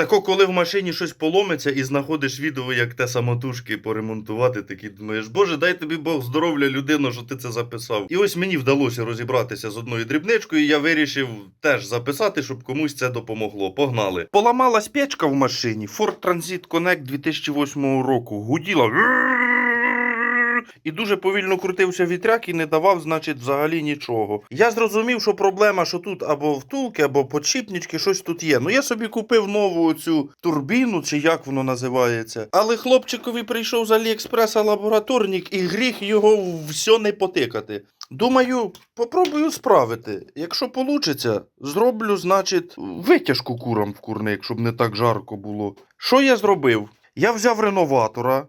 Тако, коли в машині щось поломиться і знаходиш відео, як те самотужки поремонтувати, такі думаєш, боже, дай тобі Бог здоров'я, людину, що ти це записав. І ось мені вдалося розібратися з одною дрібничкою, і я вирішив теж записати, щоб комусь це допомогло. Погнали. Поламалась печка в машині. Ford Transit Connect 2008 року. Гуділа. І дуже повільно крутився вітряк і не давав, значить, взагалі нічого. Я зрозумів, що проблема, що тут або втулки, або подшипнички, щось тут є. Ну я собі купив нову цю турбіну, чи як воно називається. Але хлопчикові прийшов з Аліекспреса лабораторник і гріх його все не потикати. Думаю, попробую справити. Якщо вийде, зроблю, значить, витяжку курам в курник, щоб не так жарко було. Що я зробив? Я взяв реноватора.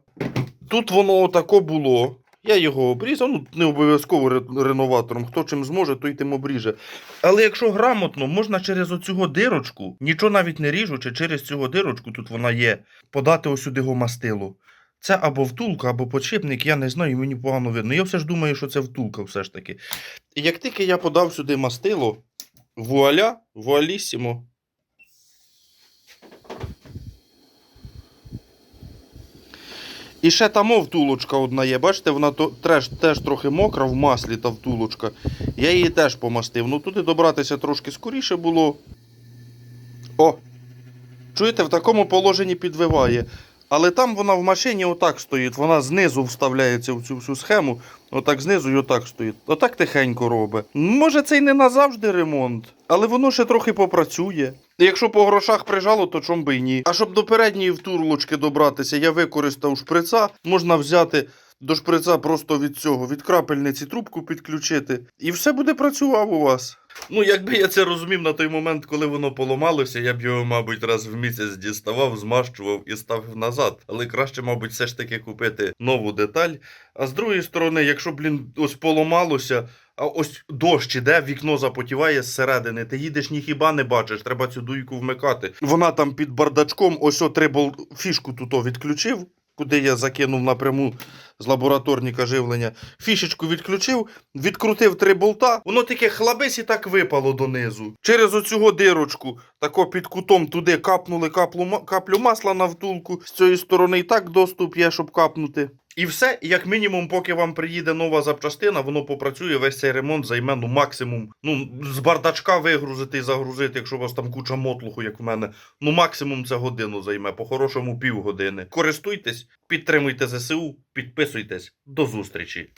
Тут воно отако було. Я його обрізав, ну не обов'язково реноватором. Хто чим зможе, той тим обріже. Але якщо грамотно, можна через оцю дирочку, нічого навіть не ріжучи, через цю дирочку, тут вона є, подати ось сюди мастило. Це або втулка, або подшипник, я не знаю, мені погано видно. Я все ж думаю, що це втулка все ж таки. Як тільки я подав сюди мастило, вуаля, вуалісімо. І ще там втулочка одна є. Бачите, вона то, теж, теж трохи мокра в маслі та втулочка. Я її теж помастив. Ну туди добратися трошки скоріше було. О! Чуєте, в такому положенні підвиває. Але там вона в машині отак стоїть. Вона знизу вставляється в цю всю схему. Отак знизу і отак стоїть. Отак тихенько робить. Може, це й не назавжди ремонт, але воно ще трохи попрацює. Якщо по грошах прижало, то чом би й ні. А щоб до передньої втурлочки добратися, я використав шприца. Можна взяти до шприца просто від цього, від крапельниці трубку підключити. І все буде працював у вас. Ну, якби я це розумів на той момент, коли воно поламалося, я б його, мабуть, раз в місяць діставав, змащував і ставив назад. Але краще, мабуть, все ж таки купити нову деталь. А з другої сторони, якщо, блін, ось поламалося, а ось дощ іде, вікно запотіває зсередини. Ти їдеш, ні хіба не бачиш, треба цю дуйку вмикати. Вона там під бардачком, ось о три фішку тут відключив, куди я закинув напряму з лабораторника живлення. Фішечку відключив, відкрутив три болта, воно таке хлабись і так випало донизу. Через оцього дирочку, тако під кутом туди капнули каплю, масла на втулку. З цієї сторони і так доступ є, щоб капнути. І все, як мінімум, поки вам приїде нова запчастина, воно попрацює, весь цей ремонт займе ну максимум. Ну, з бардачка вигрузити і загрузити, якщо у вас там куча мотлуху, як в мене. Ну, максимум це годину займе, по-хорошому півгодини. Користуйтесь, підтримуйте ЗСУ, підписуйтесь. До зустрічі!